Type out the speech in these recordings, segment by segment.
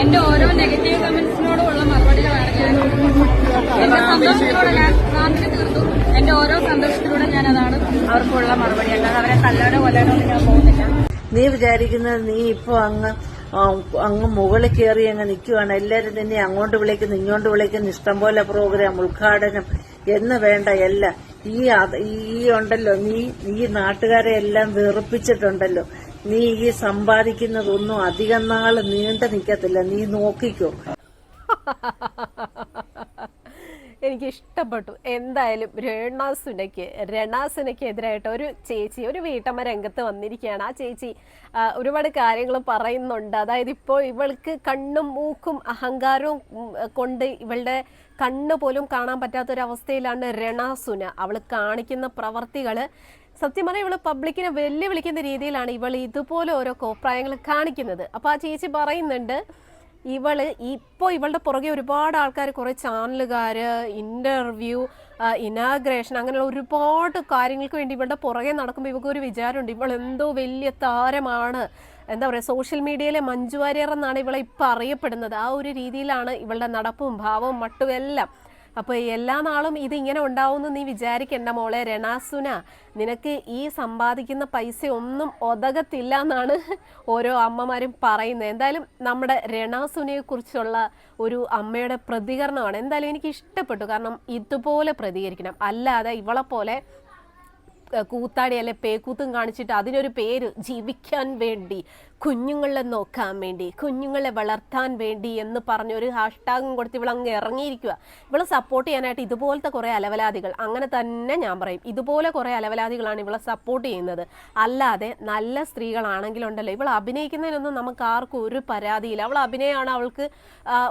എന്റെ ഓരോ നെഗറ്റീവ് കമന്റ്സിനോടുള്ള മറുപടികളാണ് ഞാൻ എന്റെ സന്തോഷത്തിലൂടെ ഞാൻ പ്രാർത്ഥന തീർത്തു. എന്റെ ഓരോ സന്തോഷത്തിലൂടെ ഞാൻ അതാണ് അവർക്കുള്ള മറുപടി. അല്ലാതെ അവരെ തല്ലാടോ ഒന്നും ഞാൻ പോകുന്നില്ല. നീ വിചാരിക്കുന്നത് നീ ഇപ്പൊ അങ്ങ് അങ്ങ് മുകളിൽ കയറി അങ്ങ് നിൽക്കുവാണ്. എല്ലാരും നിന്നെ അങ്ങോട്ട് വിളിക്കുന്നു ഇങ്ങോട്ട് വിളിക്കുന്നു. ഇഷ്ടംപോലെ പ്രോഗ്രാം ഉദ്ഘാടനം എന്ന് വേണ്ട എല്ലാം. ഈ ഈ ഉണ്ടല്ലോ നീ ഈ നാട്ടുകാരെ എല്ലാം വെറുപ്പിച്ചിട്ടുണ്ടല്ലോ. നീ ഈ സമ്പാദിക്കുന്നതൊന്നും അധികം നാൾ നീണ്ടു നിൽക്കത്തില്ല. നീ നോക്കിക്കോ. എനിക്ക് ഇഷ്ടപ്പെട്ടു എന്തായാലും രണാസുനയ്ക്ക് രണാസുനയ്ക്ക് എതിരായിട്ട് ഒരു ചേച്ചി ഒരു വീട്ടമ്മ രംഗത്ത് വന്നിരിക്കുകയാണ്. ആ ചേച്ചി ഒരുപാട് കാര്യങ്ങൾ പറയുന്നുണ്ട്. അതായത് ഇപ്പോൾ ഇവൾക്ക് കണ്ണും മൂക്കും അഹങ്കാരവും കൊണ്ട് ഇവളുടെ കണ്ണ് പോലും കാണാൻ പറ്റാത്തൊരവസ്ഥയിലാണ് രണാസുന. അവൾ കാണിക്കുന്ന പ്രവർത്തികൾ സത്യം പറഞ്ഞാൽ ഇവൾ പബ്ലിക്കിനെ വെല്ലുവിളിക്കുന്ന രീതിയിലാണ് ഇവൾ ഇതുപോലെ ഓരോ കോപ്രായങ്ങൾ കാണിക്കുന്നത്. അപ്പോൾ ആ ചേച്ചി പറയുന്നുണ്ട് ഇവൾ ഇപ്പോൾ ഇവളുടെ പുറകെ ഒരുപാട് ആൾക്കാർ കുറേ ചാനലുകാര് ഇന്റർവ്യൂ ഇനാഗ്രേഷൻ അങ്ങനെയുള്ള ഒരുപാട് കാര്യങ്ങൾക്ക് വേണ്ടി ഇവളുടെ പുറകെ നടക്കുമ്പോൾ ഇവക്കൊരു വിചാരമുണ്ട്. ഇവൾ എന്തോ വലിയ താരമാണ്. എന്താ പറയുക സോഷ്യൽ മീഡിയയിലെ മഞ്ജു വാര്യർ എന്നാണ് ഇവളെ ഇപ്പം അറിയപ്പെടുന്നത്. ആ ഒരു രീതിയിലാണ് ഇവളുടെ നടപ്പും ഭാവവും മട്ടും എല്ലാം അപ്പോൾ എല്ലാ നാളും ഇത് ഇങ്ങനെ ഉണ്ടാവുമെന്ന് നീ വിചാരിക്കണ്ട മോളെ. രണാസുന നിനക്ക് ഈ സമ്പാദിക്കുന്ന പൈസ ഒന്നും ഒതകത്തില്ല എന്നാണ് ഓരോ അമ്മമാരും പറയുന്നത്. എന്തായാലും നമ്മുടെ രണാസുനയെ കുറിച്ചുള്ള ഒരു അമ്മയുടെ പ്രതികരണമാണ് എന്തായാലും എനിക്ക് ഇഷ്ടപ്പെട്ടു. കാരണം ഇതുപോലെ പ്രതികരിക്കണം. അല്ലാതെ ഇവളെ പോലെ കൂത്താടി അല്ലെ പേക്കൂത്തും കാണിച്ചിട്ട് അതിനൊരു പേര് ജീവിക്കാൻ വേണ്ടി. കുഞ്ഞുങ്ങളെ നോക്കാൻ വേണ്ടി കുഞ്ഞുങ്ങളെ വളർത്താൻ വേണ്ടി എന്ന് പറഞ്ഞ ഒരു ഹാഷ്ടാഗും കൊടുത്ത് ഇവളങ്ങ് ഇറങ്ങിയിരിക്കുക ഇവളെ സപ്പോർട്ട് ചെയ്യാനായിട്ട് ഇതുപോലത്തെ കുറേ അലവലാദികൾ അങ്ങനെ തന്നെ ഞാൻ പറയും. ഇതുപോലെ കുറേ അലവലാദികളാണ് ഇവളെ സപ്പോർട്ട് ചെയ്യുന്നത്. അല്ലാതെ നല്ല സ്ത്രീകളാണെങ്കിലുണ്ടല്ലോ ഇവൾ അഭിനയിക്കുന്നതിനൊന്നും നമുക്ക് ആർക്കും ഒരു പരാതിയില്ല. അവൾ അഭിനയമാണ് അവൾക്ക്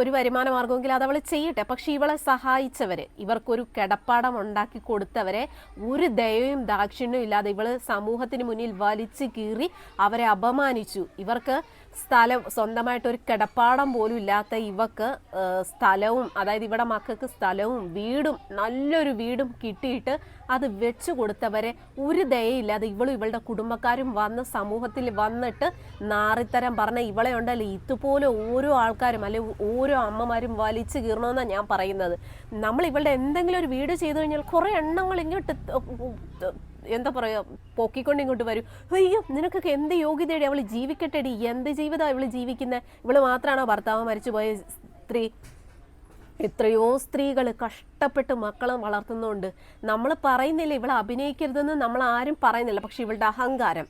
ഒരു വരുമാന മാർഗമെങ്കിൽ അത് അവൾ ചെയ്യട്ടെ. പക്ഷെ ഇവളെ സഹായിച്ചവർ ഇവർക്കൊരു കിടപ്പാടം ഉണ്ടാക്കി കൊടുത്തവരെ ഒരു ദയവും ദാക്ഷിണ്യവും ഇല്ലാതെ ഇവൾ സമൂഹത്തിന് മുന്നിൽ വലിച്ചു കീറി അവരെ അപമാനിച്ചു. ഇവർക്ക് സ്ഥലം സ്വന്തമായിട്ട് ഒരു കിടപ്പാടം പോലും ഇല്ലാത്ത ഇവക്ക് സ്ഥലവും അതായത് ഇവിടെ മക്കൾക്ക് സ്ഥലവും വീടും നല്ലൊരു വീടും കിട്ടിയിട്ട് അത് വെച്ചു കൊടുത്തവരെ ഒരു ദയയില്ലാതെ ഇവളും ഇവളുടെ കുടുംബക്കാരും വന്ന് സമൂഹത്തിൽ വന്നിട്ട് നാറിത്തരം പറഞ്ഞ ഇവളെ ഉണ്ടല്ലോ. ഇതുപോലെ ഓരോ ആൾക്കാരും അല്ലെ ഓരോ അമ്മമാരും വലിച്ചു കീറണമെന്നാണ് ഞാൻ പറയുന്നത്. നമ്മൾ ഇവളുടെ എന്തെങ്കിലും ഒരു വീട് ചെയ്തു കഴിഞ്ഞാൽ കുറേ എണ്ണങ്ങൾ ഇങ്ങോട്ട് എന്താ പറയുക പൊക്കിക്കൊണ്ട് ഇങ്ങോട്ട് വരും. അയ്യോ നിനക്കൊക്കെ എന്ത് യോഗ്യതയുടെ അവൾ ജീവിക്കട്ടെടി. എന്ത് ജീവിതമാണ് ഇവൾ ജീവിക്കുന്നത് ഇവൾ മാത്രമാണോ ഭർത്താവ് മരിച്ചുപോയ സ്ത്രീ? എത്രയോ സ്ത്രീകൾ കഷ്ടപ്പെട്ട് മക്കളെ വളർത്തുന്നുണ്ട്. നമ്മൾ പറയുന്നില്ല ഇവളെ അഭിനയിക്കരുതെന്ന് നമ്മൾ ആരും പറയുന്നില്ല. പക്ഷെ ഇവളുടെ അഹങ്കാരം.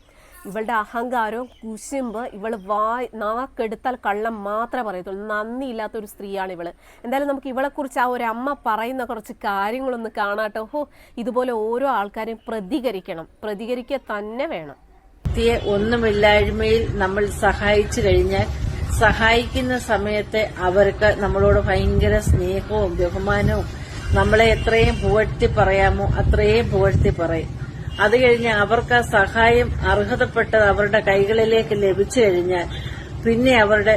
ഇവളുടെ അഹങ്കാരവും കുശുമ്പ് ഇവൾ വായ് നാക്കെടുത്താൽ കള്ളം മാത്രമേ പറയത്തുള്ളൂ. നന്ദിയില്ലാത്തൊരു സ്ത്രീയാണ് ഇവൾ എന്തായാലും നമുക്ക് ഇവളെക്കുറിച്ച് ആ ഒരു അമ്മ പറയുന്ന കുറച്ച് കാര്യങ്ങളൊന്ന് കാണാട്ടോ. ഹോ ഇതുപോലെ ഓരോ ആൾക്കാരും പ്രതികരിക്കണം. പ്രതികരിക്കുക തന്നെ വേണം. വ്യക്തിയെ ഒന്നുമില്ലായ്മയിൽ നമ്മൾ സഹായിച്ചു കഴിഞ്ഞാൽ സഹായിക്കുന്ന സമയത്തെ അവർക്ക് നമ്മളോട് ഭയങ്കര സ്നേഹവും ബഹുമാനവും നമ്മളെ എത്രയും പുകഴ്ത്തി പറയാമോ അത്രയും പുകഴ്ത്തി പറയും. അത് കഴിഞ്ഞ് അവർക്ക് ആ സഹായം അർഹതപ്പെട്ടത് അവരുടെ കൈകളിലേക്ക് ലഭിച്ചു കഴിഞ്ഞാൽ പിന്നെ അവരുടെ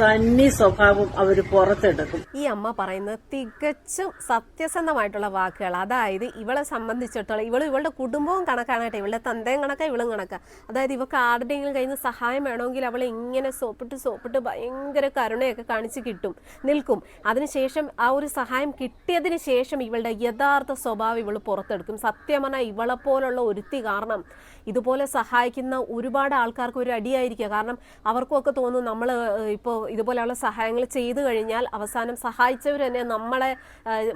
തന്നി സ്വഭാവം അവർ പുറത്തെടുക്കും. ഈ അമ്മ പറയുന്നത് തികച്ചും സത്യസന്ധമായിട്ടുള്ള വാക്കുകൾ അതായത് ഇവളെ സംബന്ധിച്ചിടത്തോളം ഇവൾ ഇവളുടെ കുടുംബവും കണക്കാണട്ടെ ഇവളുടെ തന്തയും കണക്കാ ഇവളും കണക്കാ. അതായത് ഇവൾക്ക് ആരുടെയെങ്കിലും കയ്യിൽ സഹായം വേണമെങ്കിൽ അവൾ ഇങ്ങനെ സോപ്പിട്ട് സോപ്പിട്ട് ഭയങ്കര കരുണയൊക്കെ കാണിച്ച് കിട്ടും നിൽക്കും. അതിനുശേഷം ആ ഒരു സഹായം കിട്ടിയതിന് ശേഷം ഇവളുടെ യഥാർത്ഥ സ്വഭാവം ഇവൾ പുറത്തെടുക്കും. സത്യമന ഇവളെ പോലുള്ള ഒരുത്തി കാരണം ഇതുപോലെ സഹായിക്കുന്ന ഒരുപാട് ആൾക്കാർക്ക് ഒരു അടിയായിരിക്കുക കാരണം അവർക്കൊക്കെ തോന്നും നമ്മൾ ഇപ്പോൾ ഇതുപോലെയുള്ള സഹായങ്ങൾ ചെയ്തു കഴിഞ്ഞാൽ അവസാനം സഹായിച്ചവർ തന്നെ നമ്മളെ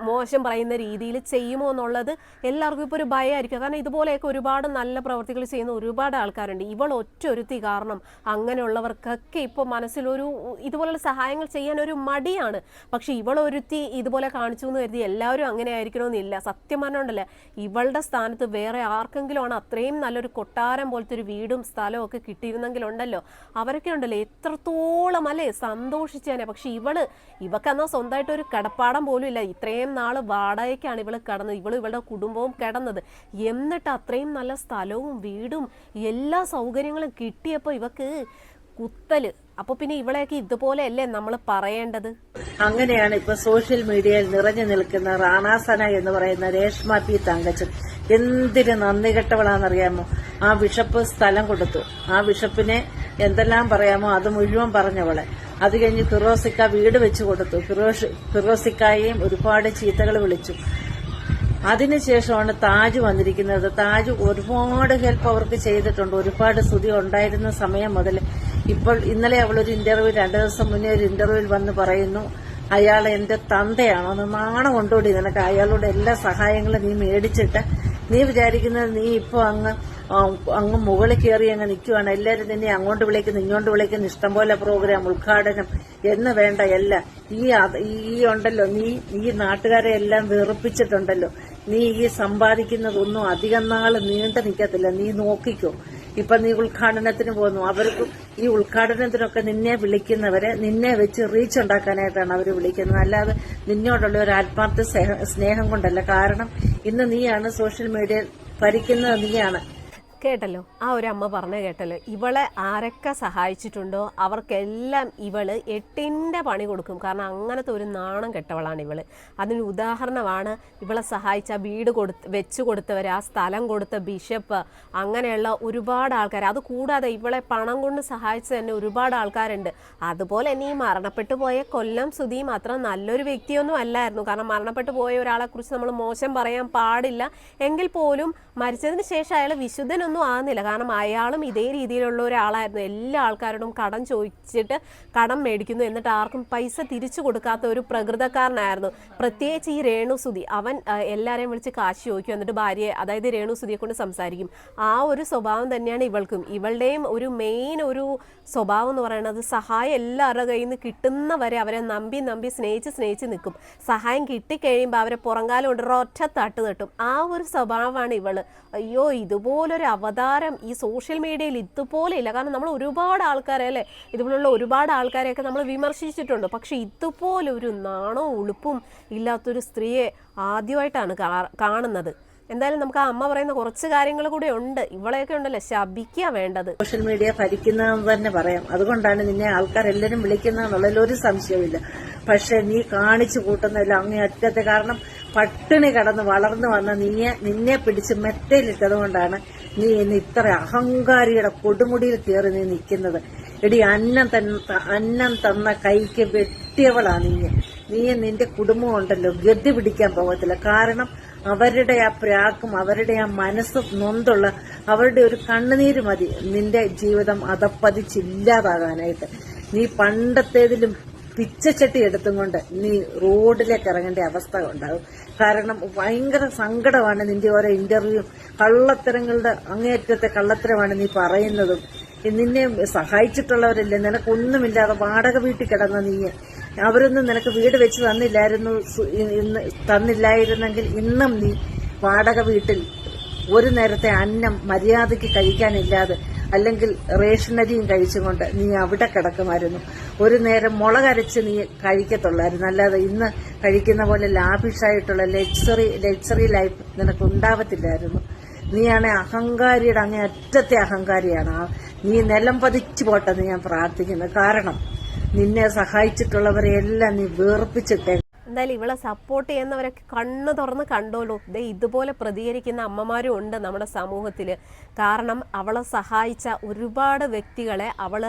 മോശം പറയുന്ന രീതിയിൽ ചെയ്യുമോ എന്നുള്ളത് എല്ലാവർക്കും ഇപ്പോൾ ഒരു ഭയമായിരിക്കും കാരണം ഇതുപോലെയൊക്കെ ഒരുപാട് നല്ല പ്രവർത്തികൾ ചെയ്യുന്ന ഒരുപാട് ആൾക്കാരുണ്ട്. ഇവൾ ഒറ്റൊരുത്തി കാരണം അങ്ങനെയുള്ളവർക്കൊക്കെ ഇപ്പോൾ മനസ്സിലൊരു ഇതുപോലെയുള്ള സഹായങ്ങൾ ചെയ്യാൻ ഒരു മടിയാണ്. പക്ഷെ ഇവൾ ഒരുത്തി ഇതുപോലെ കാണിച്ചു എന്ന് കരുതി എല്ലാവരും അങ്ങനെ ആയിരിക്കണമെന്നില്ല. സത്യം പറഞ്ഞുകൊണ്ടല്ല ഇവളുടെ സ്ഥാനത്ത് വേറെ ആർക്കെങ്കിലും ആണ് അത്രയും നല്ലൊരു കൊട്ടാരം പോലത്തെ ഒരു വീടും സ്ഥലവും ഒക്കെ കിട്ടിയിരുന്നെങ്കിലുണ്ടല്ലോ. അവരൊക്കെ ഉണ്ടല്ലോ എത്രത്തോളം അല്ലേ സന്തോഷിച്ചേനെ. പക്ഷെ ഇവൾ ഇവക്കെന്നാ സ്വന്തമായിട്ട് ഒരു കിടപ്പാടം പോലും ഇല്ല. ഇത്രയും നാൾ വാടകയ്ക്കാണ് ഇവൾ കിടന്നത്. ഇവൾ ഇവളുടെ കുടുംബവും കിടന്നത്. എന്നിട്ട് അത്രയും നല്ല സ്ഥലവും വീടും എല്ലാ സൗകര്യങ്ങളും കിട്ടിയപ്പോൾ ഇവക്ക് കുത്തൽ. അപ്പൊ പിന്നെ ഇവളെയൊക്കെ ഇതുപോലെയല്ലേ നമ്മൾ പറയേണ്ടത്? അങ്ങനെയാണ് ഇപ്പൊ സോഷ്യൽ മീഡിയയിൽ നിറഞ്ഞു നിൽക്കുന്ന റാണാസന എന്ന് പറയുന്ന രേഷ്മ പി തങ്കച്ചൻ. എന്തിന് നന്ദി കെട്ടവളാണെന്നറിയാമോ ആ ബിഷപ്പ് സ്ഥലം കൊടുത്തു. ആ ബിഷപ്പിനെ എന്തെല്ലാം പറയാമോ അത് മുഴുവൻ പറഞ്ഞവളെ. അത് കഴിഞ്ഞ് ഫിറോസിക്ക വീട് വെച്ചു കൊടുത്തു. ഫിറോഷ് ഫിറോസിക്കായെയും ഒരുപാട് ചീത്തകൾ വിളിച്ചു. അതിനുശേഷമാണ് താജ് വന്നിരിക്കുന്നത്. താജ് ഒരുപാട് ഹെൽപ്പ് അവർക്ക് ചെയ്തിട്ടുണ്ട്. ഒരുപാട് സ്തുതി ഉണ്ടായിരുന്ന സമയം മുതൽ ഇപ്പോൾ ഇന്നലെ അവളൊരു ഇന്റർവ്യൂ രണ്ടു ദിവസം മുന്നേ ഒരു ഇന്റർവ്യൂവിൽ വന്ന് പറയുന്നു അയാൾ എന്റെ തന്തയാണോ നാണം കൊണ്ടുകൂടി നിനക്ക്. അയാളോട് എല്ലാ സഹായങ്ങളും നീ മേടിച്ചിട്ട് നീ വിചാരിക്കുന്നത് നീ ഇപ്പൊ അങ്ങ് അങ്ങ് മുകളിൽ കയറി അങ്ങ് നിൽക്കുവാണ് എല്ലാവരും നിന്നെ അങ്ങോട്ട് വിളിക്കുന്നു ഇങ്ങോട്ട് വിളിക്കുന്നു. ഇഷ്ടംപോലെ പ്രോഗ്രാം ഉദ്ഘാടനം. എന്ന് വേണ്ട എല്ലാം. ഈ ഈ ഉണ്ടല്ലോ നീ ഈ നാട്ടുകാരെ എല്ലാം വെറുപ്പിച്ചിട്ടുണ്ടല്ലോ. നീ ഈ സമ്പാദിക്കുന്നതൊന്നും അധികം നാൾ നീണ്ടു നിൽക്കത്തില്ല. നീ നോക്കിക്കോ. ഇപ്പൊ നീ ഉദ്ഘാടനത്തിന് പോന്നു. അവർക്കും ഈ ഉദ്ഘാടനത്തിനൊക്കെ നിന്നെ വിളിക്കുന്നവരെ നിന്നെ വെച്ച് റീച്ച് ഉണ്ടാക്കാനായിട്ടാണ് അവർ വിളിക്കുന്നത്. അല്ലാതെ നിന്നോടുള്ള ഒരു ആത്മാർത്ഥ സ്നേഹ- കൊണ്ടല്ല. കാരണം ഇന്ന് നീയാണ് സോഷ്യൽ മീഡിയ ഭരിക്കുന്നത് നീയാണ്. കേട്ടല്ലോ. ആ ഒരു അമ്മ പറഞ്ഞ കേട്ടല്ലോ. ഇവളെ ആരൊക്കെ സഹായിച്ചിട്ടുണ്ടോ അവർക്കെല്ലാം ഇവൾ എട്ടിന്റെ പണി കൊടുക്കും. കാരണം അങ്ങനത്തെ ഒരു നാണം കെട്ടവളാണ് ഇവൾ. അതിന് ഉദാഹരണമാണ് ഇവളെ സഹായിച്ച വീട് കൊടുത്ത് വെച്ചു കൊടുത്തവർ ആ സ്ഥലം കൊടുത്ത ബിഷപ്പ് അങ്ങനെയുള്ള ഒരുപാട് ആൾക്കാർ അത് കൂടാതെ ഇവളെ പണം കൊണ്ട് സഹായിച്ച തന്നെ ഒരുപാട് ആൾക്കാരുണ്ട്. അതുപോലെ തന്നെ ഈ മരണപ്പെട്ടു പോയ കൊല്ലം സുധി മാത്രം നല്ലൊരു വ്യക്തിയൊന്നും അല്ലായിരുന്നു. കാരണം മരണപ്പെട്ടു പോയ ഒരാളെ കുറിച്ച് നമ്മൾ മോശം പറയാൻ പാടില്ല. എങ്കിൽ പോലും മരിച്ചതിന് ശേഷം അയാൾ വിശുദ്ധനൊന്നും ആകുന്നില്ല കാരണം അയാളും ഇതേ രീതിയിലുള്ള ഒരാളായിരുന്നു. എല്ലാ ആൾക്കാരോടും കടം ചോദിച്ചിട്ട് കടം മേടിക്കുന്നു. എന്നിട്ട് ആർക്കും പൈസ തിരിച്ചു കൊടുക്കാത്ത ഒരു പ്രകൃതക്കാരനായിരുന്നു. പ്രത്യേകിച്ച് ഈ രേണുസുതി അവൻ എല്ലാവരെയും വിളിച്ച് കാശ് ചോദിക്കും. എന്നിട്ട് ഭാര്യയെ അതായത് രേണുസുതിയെ കൊണ്ട് സംസാരിക്കും. ആ ഒരു സ്വഭാവം തന്നെയാണ് ഇവൾക്കും. ഇവളുടെയും ഒരു മെയിൻ ഒരു സ്വഭാവം എന്ന് പറയുന്നത് സഹായം എല്ലാവരുടെ കയ്യിൽ നിന്ന് കിട്ടുന്നവരെ അവരെ നമ്പി നമ്പി സ്നേഹിച്ച് സ്നേഹിച്ച് നിൽക്കും. സഹായം കിട്ടിക്കഴിയുമ്പോൾ അവരെ പുറങ്കാലം കൊണ്ട് ഒറ്റ തട്ട് തട്ടും. ആ ഒരു സ്വഭാവമാണ് ഇവൾ. അയ്യോ ഇതുപോലൊരു അവതാരം ഈ സോഷ്യൽ മീഡിയയിൽ ഇതുപോലെ ഇല്ല കാരണം നമ്മൾ ഒരുപാട് ആൾക്കാരെ അല്ലേ ഇതുപോലുള്ള ഒരുപാട് ആൾക്കാരെയൊക്കെ നമ്മൾ വിമർശിച്ചിട്ടുണ്ട്. പക്ഷെ ഇതുപോലൊരു നാണോ ഉളുപ്പും ഇല്ലാത്തൊരു സ്ത്രീയെ ആദ്യമായിട്ടാണ് കാണുന്നത്. എന്തായാലും നമുക്ക് ആ അമ്മ പറയുന്ന കുറച്ച് കാര്യങ്ങൾ കൂടെ ഉണ്ട്. ഇവളെയൊക്കെ ഉണ്ടല്ലോ ശപിക്കുക വേണ്ടത്. സോഷ്യൽ മീഡിയ ഭരിക്കുന്നതെന്ന് തന്നെ പറയാം. അതുകൊണ്ടാണ് നിന്നെ ആൾക്കാരെല്ലാരും വിളിക്കുന്നതെന്നുള്ളതിൽ ഒരു സംശയമില്ല പക്ഷെ നീ കാണിച്ചു കൂട്ടുന്നതിൽ അങ്ങേ അറ്റത്തെ കാരണം പട്ടിണി കടന്ന് വളർന്നു വന്ന നീയെ നിന്നെ പിടിച്ച് മെത്തയിലിട്ടത് കൊണ്ടാണ് നീ ഇന്ന് ഇത്ര അഹങ്കാരിയുടെ കൊടുമുടിയിൽ കയറി നീ നിൽക്കുന്നത്. എടി അന്നം തന്ന അന്നം തന്ന കൈക്ക് വെട്ടിയവളാ നീ. നീ നിന്റെ കുടുംബം ഉണ്ടല്ലോ ഗതി പിടിക്കാൻ പോകത്തില്ല. കാരണം അവരുടെ ആ പ്രാക്കും അവരുടെ ആ മനസ്സും നൊന്തുള്ള അവരുടെ ഒരു കണ്ണുനീര് മതി. നിന്റെ ജീവിതം അതപ്പതിച്ചില്ലാതാകാനായിട്ട്. നീ പണ്ടത്തേതിലും പിച്ചച്ചട്ടി എടുത്തും കൊണ്ട് നീ റോഡിലേക്ക് ഇറങ്ങേണ്ട അവസ്ഥ ഉണ്ടാകും കാരണം ഭയങ്കര സങ്കടമാണ് നിന്റെ ഓരോ ഇന്റർവ്യൂ കള്ളത്തരങ്ങളുടെ അങ്ങേയറ്റത്തെ കള്ളത്തരമാണ് നീ പറയുന്നതും. നിന്നെ സഹായിച്ചിട്ടുള്ളവരല്ലേ? നിനക്കൊന്നുമില്ലാതെ വാടക വീട്ടിൽ കിടന്ന നീ. അവരൊന്നും നിനക്ക് വീട് വെച്ച് തന്നില്ലായിരുന്നു തന്നില്ലായിരുന്നെങ്കിൽ ഇന്നും നീ വാടക വീട്ടിൽ ഒരു നേരത്തെ അന്നം മര്യാദയ്ക്ക് കഴിക്കാനില്ലാതെ അല്ലെങ്കിൽ റേഷനരിയും കഴിച്ചുകൊണ്ട് നീ അവിടെ കിടക്കുമായിരുന്നു. ഒരു നേരം മുളകരച്ച് നീ കഴിക്കത്തുള്ളായിരുന്നു. അല്ലാതെ ഇന്ന് കഴിക്കുന്ന പോലെ ലാഭിഷായിട്ടുള്ള ലക്സറി ലക്സറി ലൈഫ് നിനക്ക് ഉണ്ടാവത്തില്ലായിരുന്നു നീയാണെ അഹങ്കാരിയുടെ അങ്ങേ അറ്റത്തെ അഹങ്കാരിയാണ്. നീ നിലം പതിച്ചു പോട്ടെന്ന് ഞാൻ പ്രാർത്ഥിക്കുന്നു. കാരണം നിന്നെ സഹായിച്ചിട്ടുള്ളവരെ എല്ലാം നീ വേർപ്പിച്ചിട്ടേ എന്തായാലും ഇവളെ സപ്പോർട്ട് ചെയ്യുന്നവരൊക്കെ കണ്ണു തുറന്ന് കണ്ടോളൂ. ദേ ഇതുപോലെ പ്രതികരിക്കുന്ന അമ്മമാരും ഉണ്ട് നമ്മുടെ സമൂഹത്തിൽ കാരണം അവളെ സഹായിച്ച ഒരുപാട് വ്യക്തികളെ അവൾ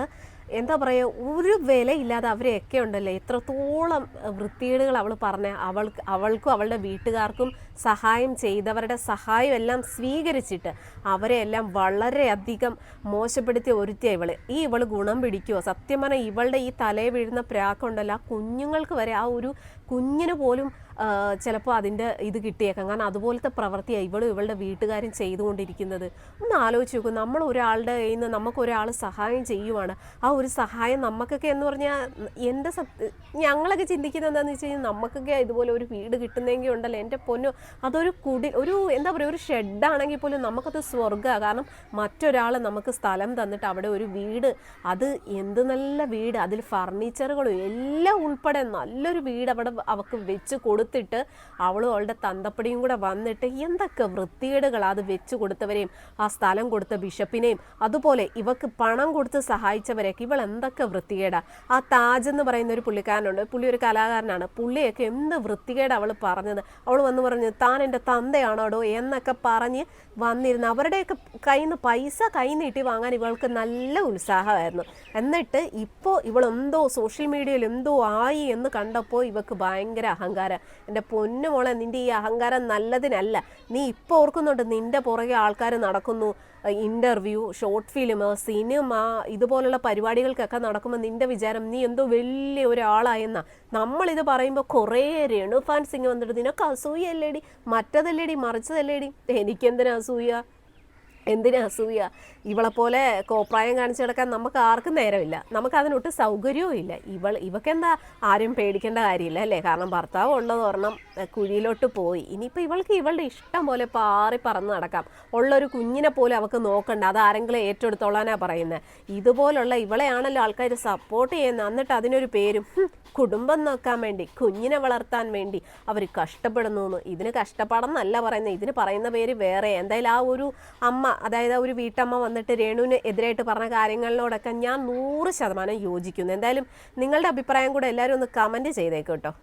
എന്താ പറയുക ഒരു വിലയില്ലാതെ അവരെയൊക്കെ ഉണ്ടല്ലേ? എത്രത്തോളം വൃത്തികേടുകൾ അവൾ പറഞ്ഞ അവൾക്ക് അവൾക്കും അവളുടെ വീട്ടുകാർക്കും സഹായം ചെയ്തവരുടെ സഹായം എല്ലാം സ്വീകരിച്ചിട്ട് അവരെ എല്ലാം വളരെയധികം മോശപ്പെടുത്തിയ ഒരുത്തിയ ഇവൾ ഈ ഇവൾ ഗുണം പിടിക്കുമോ സത്യം പറഞ്ഞാൽ ഇവളുടെ ഈ തലയെ വീഴുന്ന പ്രാക്കുണ്ടല്ലോ ആ കുഞ്ഞുങ്ങൾക്ക് വരെ ആ ഒരു കുഞ്ഞിന് പോലും ചിലപ്പോൾ അതിന്റെ ഇത് കിട്ടിയേക്കാം. കാരണം അതുപോലത്തെ പ്രവൃത്തിയാണ് ഇവളും ഇവളുടെ വീട്ടുകാരും ചെയ്തുകൊണ്ടിരിക്കുന്നത്. ഒന്ന് ആലോചിച്ച് നോക്കൂ. നമ്മൾ ഒരാളുടെ കയ്യിൽ നിന്ന് നമുക്ക് ഒരാൾ സഹായം ചെയ്യുവാണ്. ആ ഒരു സഹായം നമുക്കൊക്കെ എന്ന് പറഞ്ഞാൽ എന്റെ സത്യ ഞങ്ങളൊക്കെ ചിന്തിക്കുന്നത് എന്താണെന്ന് വെച്ച് കഴിഞ്ഞാൽ നമുക്കൊക്കെ ഇതുപോലെ ഒരു വീട് കിട്ടുന്നെങ്കിൽ ഉണ്ടല്ലോ. എന്റെ പൊന്നു അതൊരു കുടി ഒരു എന്താ പറയുക ഒരു ഷെഡാണെങ്കിൽ പോലും നമുക്കത് സ്വർഗമാണ് കാരണം മറ്റൊരാൾ നമുക്ക് സ്ഥലം തന്നിട്ട് അവിടെ ഒരു വീട് അത് എന്ത് നല്ല വീട്. അതിൽ ഫർണിച്ചറുകളും എല്ലാം ഉൾപ്പെടെ നല്ലൊരു വീട് അവിടെ അവൾക്ക് വെച്ച് കൊടുത്തിട്ട് അവളും അവളുടെ തന്തപ്പടിയും കൂടെ വന്നിട്ട് എന്തൊക്കെ വൃത്തികേടുകൾ അത് വെച്ച് കൊടുത്തവരെയും ആ സ്ഥലം കൊടുത്ത ബിഷപ്പിനെയും അതുപോലെ ഇവക്ക് പണം കൊടുത്ത് സഹായിച്ചവരെയൊക്കെ ഇവൾ എന്തൊക്കെ വൃത്തികേടാ. ആ താജ് എന്ന് പറയുന്ന ഒരു പുള്ളിക്കാരനുണ്ട്. പുള്ളി ഒരു കലാകാരനാണ്. പുള്ളിയൊക്കെ എന്ത് വൃത്തികേട് അവൾ പറഞ്ഞത്. അവൾ വന്ന് പറഞ്ഞു താൻ എന്റെ തന്തയാണോടോ? എന്നൊക്കെ പറഞ്ഞ് വന്നിരുന്നു അവരുടെയൊക്കെ കയ്യിൽ നിന്ന് പൈസ കൈ നീട്ടി വാങ്ങാൻ ഇവൾക്ക് നല്ല ഉത്സാഹമായിരുന്നു. എന്നിട്ട് ഇപ്പോൾ ഇവൾ എന്തോ സോഷ്യൽ മീഡിയയിൽ എന്തോ ആയി എന്ന് കണ്ടപ്പോൾ ഇവക്ക് ഭയങ്കര അഹങ്കാരം. എന്റെ പൊന്നു മോളെ നിന്റെ ഈ അഹങ്കാരം നല്ലതിനല്ല. നീ ഇപ്പോൾ ഓർക്കുന്നുണ്ട് നിന്റെ പുറകെ ആൾക്കാർ നടക്കുന്നു ഇന്റർവ്യൂ ഷോർട്ട് ഫിലിം സിനിമ ഇതുപോലുള്ള പരിപാടികൾക്കൊക്കെ നടക്കുമ്പോൾ നിന്റെ വിചാരം നീ എന്തോ വലിയ ഒരാളായെന്നാ. നമ്മളിത് പറയുമ്പോൾ കുറേ രേണു ഫാൻസിങ് ഇങ്ങനെ വന്നിട്ട് നിനക്ക് അസൂയല്ലേടി മറ്റതല്ലേടി? മറിച്ചതല്ലേടി? എനിക്കെന്തിനാ അസൂയ? എന്തിനാ അസൂയ? പോലെ കോപ്രായം കാണിച്ചു കിടക്കാൻ നമുക്ക് ആർക്കും നേരമില്ല. നമുക്ക് അതിനൊട്ട് സൗകര്യവും ഇല്ല. ഇവൾ ഇവക്കെന്താ ആരും പേടിക്കേണ്ട കാര്യമില്ല അല്ലേ? കാരണം ഭർത്താവ് ഉള്ളത് ഒരെണ്ണം കുഴിയിലോട്ട് പോയി. ഇനിയിപ്പോൾ ഇവൾക്ക് ഇവളുടെ ഇഷ്ടം പോലെ പാറി പറന്ന് നടക്കാം. ഉള്ളൊരു കുഞ്ഞിനെ പോലെ അവൾക്ക് നോക്കണ്ട. അത് ആരെങ്കിലും ഏറ്റെടുത്തോളാനാ പറയുന്നത് ഇതുപോലുള്ള ഇവളെയാണല്ലോ ആൾക്കാർ സപ്പോർട്ട് ചെയ്യുന്നത് എന്നിട്ട് അതിനൊരു പേരും കുടുംബം നോക്കാൻ വേണ്ടി കുഞ്ഞിനെ വളർത്താൻ വേണ്ടി അവർ കഷ്ടപ്പെടുന്നു ഇതിന് കഷ്ടപ്പാടെന്നല്ല പറയുന്നത് ഇതിന് പറയുന്ന പേര് വേറെ. എന്തായാലും ആ ഒരു അമ്മ അതായത് ഒരു വീട്ടമ്മ വന്നിട്ട് രേണുവിന് എതിരായിട്ട് പറഞ്ഞ കാര്യങ്ങളിലോടൊക്കെ ഞാൻ നൂറ് ശതമാനം യോജിക്കുന്നു. എന്തായാലും നിങ്ങളുടെ അഭിപ്രായം കൂടെ എല്ലാവരും ഒന്ന് കമന്റ് ചെയ്തേക്കും കേട്ടോ.